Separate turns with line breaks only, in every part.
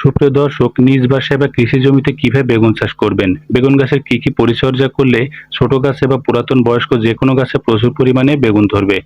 সুপ্রিয় দর্শক, নিজ বাসায় বা কৃষি জমিতে কীভাবে বেগুন চাষ করবেন? বেগুন গাছের কি কি পরিচর্যা করলে ছোট গাছে বা পুরাতন বয়স্ক যে কোনো গাছে প্রচুর পরিমাণে বেগুন ধরবে?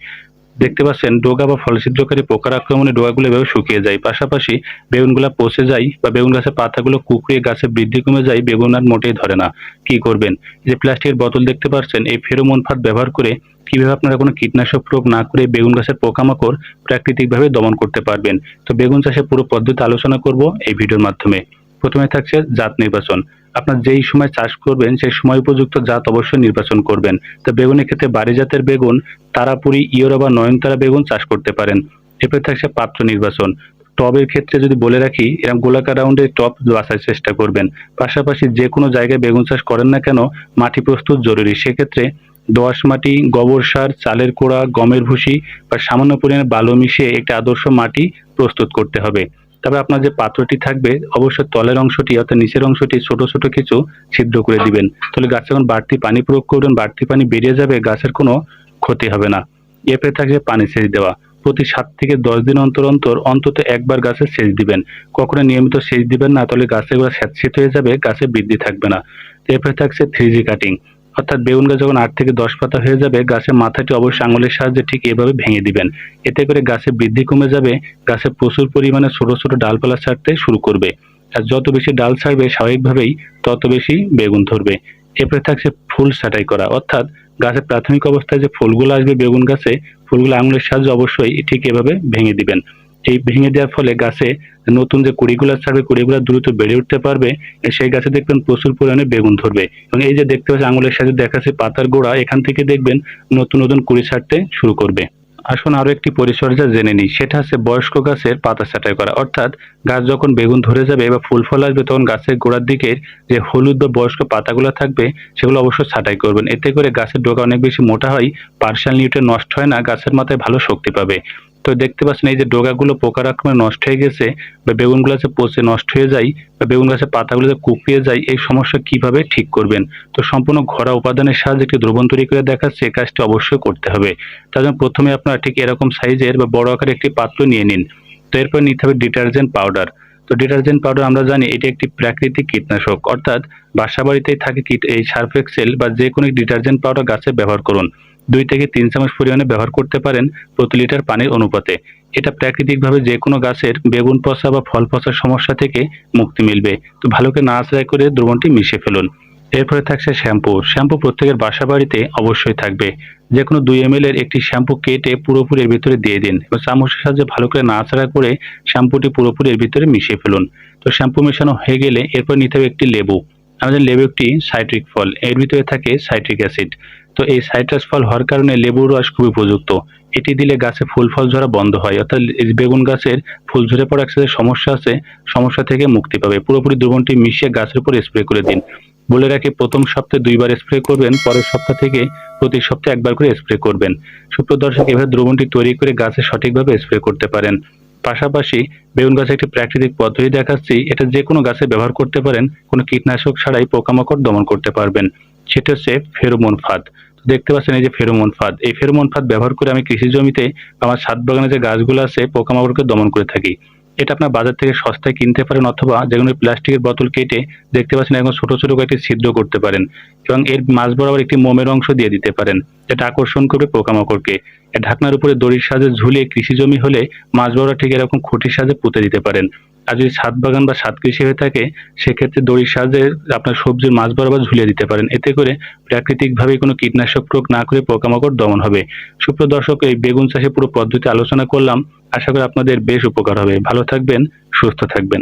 দেখতে পাচ্ছেন, ডোগা বা ফলছিদ্রকারী পোকার আক্রমণে ডোগাগুলো এভাবে শুকিয়ে যায়। পাশাপাশি বেগুনগুলো পচে যায় বা বেগুন গাছের পাতাগুলো কুকড়িয়ে গাছে বৃদ্ধি কমে যায়, বেগুন আর মোটেই ধরে না। কি করবেন? যে প্লাস্টিকের বোতল দেখতে পাচ্ছেন, এই ফেরোমন ফাঁদ ব্যবহার করে কীভাবে আপনারা কোনো কীটনাশক প্রয়োগ না করে বেগুন গাছের পোকামাকড় প্রাকৃতিকভাবে দমন করতে পারবেন? তো বেগুন চাষের পুরো পদ্ধতি আলোচনা করব এই ভিডিওর মাধ্যমে। প্রথমে থাকছে জাত নির্বাচন। আপনার যেই সময় চাষ করবেন, সেই সময় উপযুক্ত জাত অবশ্যই নির্বাচন করবেন। তো বেগুনের ক্ষেত্রে বাড়ি জাতের বেগুন, তারাপুরি, ইয়োরা বা নয়নতারা বেগুন চাষ করতে পারেন। এরপরে থাকছে পাত্র নির্বাচন। টবের ক্ষেত্রে যদি বলে রাখি, এরকম গোলাকার রাউন্ডের টব বাছার চেষ্টা করবেন। পাশাপাশি যে কোনো জায়গায় বেগুন চাষ করেন না কেন, মাটি প্রস্তুত জরুরি। সেক্ষেত্রে দোআঁশ মাটি গোবর সার, চালের কোড়া, গমের ভুসি বা সামান্য পরিমাণে বালু মিশিয়ে একটি আদর্শ মাটি প্রস্তুত করতে হবে। তবে আপনার যে পাত্রটি থাকবে, অবশ্যই তলের অংশটি অর্থাৎ নিচের অংশটি ছোট ছোট কিছু ছিদ্র করে দিবেন। তাহলে গাছে যখন বাড়তি পানি প্রয়োগ করবেন, বাড়তি পানি বেরিয়ে যাবে, গাছের কোনো ক্ষতি হবে না। এরপরে থাকবে পানি সেচ দেওয়া। প্রতি সাত থেকে দশ দিন অন্তর অন্তর অন্তত একবার গাছে সেচ দিবেন। কখনো নিয়মিত সেচ দিবেন না, তাহলে গাছের গোড়া স্যাঁতসেঁত হয়ে যাবে, গাছে বৃদ্ধি থাকবে না। এরপরে থাকছে থ্রি জি কাটিং। অর্থাৎ বেগুন গাছ যখন আট থেকে দশ পাতা হয়ে যাবে, গাছের মাথাটি অবশ্যই আঙুলের সাহায্যে ঠিক এভাবে ভেঙে দিবেন। এতে করে গাছের বৃদ্ধি কমে যাবে, গাছে প্রচুর পরিমাণে ছোট ছোট ডালপালা ছাড়তে শুরু করবে। আর যত বেশি ডাল ছাড়বে স্বাভাবিকভাবেই তত বেশি বেগুন ধরবে। এরপরে থাকছে ফুল ছাঁটাই করা। অর্থাৎ গাছের প্রাথমিক অবস্থায় যে ফুলগুলো আসবে বেগুন গাছে, ফুলগুলো আঙুলের সাহায্যে অবশ্যই ঠিক এভাবে ভেঙে দিবেন। এই ভেঙে দেওয়ার ফলে গাছে নতুন যে কুড়িগুলো ছাড়বে, কুড়িগুলো দ্রুত বেড়ে উঠতে পারবে। সেই গাছে দেখবেন প্রচুর পরিমাণে বেগুন ধরবে। এবং এই যে দেখতে পাচ্ছি আঙুলের সাথে দেখাচ্ছে পাতার গোড়া, এখান থেকে দেখবেন নতুন নতুন কুড়ি ছাড়তে শুরু করবে। আসুন আরও একটি পরিচর্যা জেনে নিই। সেটা হচ্ছে বয়স্ক গাছের পাতা ছাঁটাই করা। অর্থাৎ গাছ যখন বেগুন ধরে যাবে বা ফুল ফল আসবে, তখন গাছের গোড়ার দিকের যে হলুদ বা বয়স্ক পাতাগুলো থাকবে, সেগুলো অবশ্যই ছাঁটাই করবেন। এতে করে গাছের ডোকা অনেক বেশি মোটা হয় পার্শাল নিউট্রিয়েন্ট নষ্ট হয় না, গাছের মাথায় ভালো শক্তি পাবে। তো দেখতে পাচ্ছেন এই যে ডোগাগুলো পোকার আক্রমণে নষ্ট হয়ে গেছে বা বেগুন গাছে পচে নষ্ট হয়ে যায় বা বেগুন গাছের পাতাগুলো যে কুপিয়ে যায়, এই সমস্যা কীভাবে ঠিক করবেন? তো সম্পূর্ণ ঘরোয়া উপাদানের সাহায্যে একটি দ্রবণ তৈরি করে দেখাচ্ছে, এই কাজটি অবশ্যই করতে হবে। তার জন্য প্রথমে আপনারা ঠিক এরকম সাইজের বা বড় আকারের একটি পাত্র নিয়ে নিন। তো এরপর নিতে হবে ডিটারজেন্ট পাউডার। তো ডিটারজেন্ট পাউডার আমরা জানি এটি একটি প্রাকৃতিক কীটনাশক। অর্থাৎ বাসা বাড়িতেই থাকে কীট এই সার্ফ এক্সেল বা যে কোনো ডিটারজেন্ট পাউডার গাছে ব্যবহার করুন। দুই থেকে তিন চামচ পরিমাণে ব্যবহার করতে পারেন প্রতি লিটার পানির অনুপাতে। এটা প্রাকৃতিকভাবে যে কোনো গাছের বেগুন পচা বা ফল পচার সমস্যা থেকে মুক্তি মিলবে। তো ভালো করে নাড়াচাড়া করে দ্রবণটি মিশিয়ে ফেলুন। এরপরে থাকছে শ্যাম্পু। শ্যাম্পু প্রত্যেকের বাসা বাড়িতে অবশ্যই থাকবে। যে কোনো দুই এম এর একটি শ্যাম্পু কেটে পুরোপুরি এর ভিতরে দিয়ে দিন এবং চামচের সাহায্যে ভালো করে নাড়াচাড়া করে শ্যাম্পুটি পুরোপুরি এর ভিতরে মিশিয়ে ফেলুন। তো শ্যাম্পু মেশানো হয়ে গেলে এরপর নিতে হবে একটি লেবু। আমাদের লেবু একটি সাইট্রিক ফল। এর ভিতরে থাকে সাইট্রিক অ্যাসিড। তো এই সাইট্রাস ফল হওয়ার কারণে লেবুর রস খুবই উপযুক্ত। এটি দিলে গাছে ফুল ফল ঝরা বন্ধ হয়। অর্থাৎ বেগুন গাছের ফুল ঝরে পড়া একটা যে সমস্যা আছে, সমস্যা থেকে মুক্তি পাবে। পুরোপুরি দ্রবণটি মিশিয়ে গাছের উপর স্প্রে করে দিন। বলে রাখি, প্রথম সপ্তাহে দুইবার স্প্রে করবেন, পরের সপ্তাহ থেকে প্রতি সপ্তাহে একবার করে স্প্রে করবেন। সুপ্রিয় দর্শক, এভাবে দ্রবণটি তৈরি করে গাছে সঠিকভাবে স্প্রে করতে পারেন। পাশাপাশি বেগুন গাছে একটি প্রাকৃতিক পদ্ধতি দেখাচ্ছি, এটা যে কোনো গাছে ব্যবহার করতে পারেন, কোনো কীটনাশক ছাড়াই পোকামাকড় দমন করতে পারবেন। সেটা হচ্ছে ফেরোমন ফাঁদ। দেখতে পাচ্ছেন এই যে ফেরোমন ফাঁদ। এই ফেরোমন ফাঁদ ব্যবহার করে আমি কৃষি জমিতে আমার ছাদ বাগানে যে গাছগুলো আছে, পোকামাকড়কে দমন করে থাকি। এটা আপনার বাজার থেকে সস্তায় কিনতে পারেন অথবা যেগুলো প্লাস্টিকের বোতল কেটে দেখতে পাচ্ছেন এখন ছোট ছোট কয়েকটি ছিদ্র করতে পারেন এবং এর মাঝ বরাবর একটি মোমের অংশ দিয়ে দিতে পারেন। যেটা আকর্ষণ করবে পোকামাকড়কে। ঢাকনার উপরে দড়ির সাহায্যে ঝুলিয়ে কৃষি জমি হলে মাঝ বরাবর ঠিক এরকম খুঁটির সাজে পুঁতে দিতে পারেন। আর যদি ছাদ বাগান বা ছাদ কৃষি হয়ে থাকে, সেক্ষেত্রে দড়ির সাহায্যে আপনার সবজির মাছ বরাবর ঝুলিয়ে দিতে পারেন। এতে করে প্রাকৃতিকভাবে কোনো কীটনাশক প্রয়োগ না করে পোকামাকড় দমন হবে। সুপ্রিয় দর্শক, এই বেগুন চাষে পুরো পদ্ধতি আলোচনা করলাম। আশা করি আপনাদের বেশ উপকার হবে। ভালো থাকবেন, সুস্থ থাকবেন।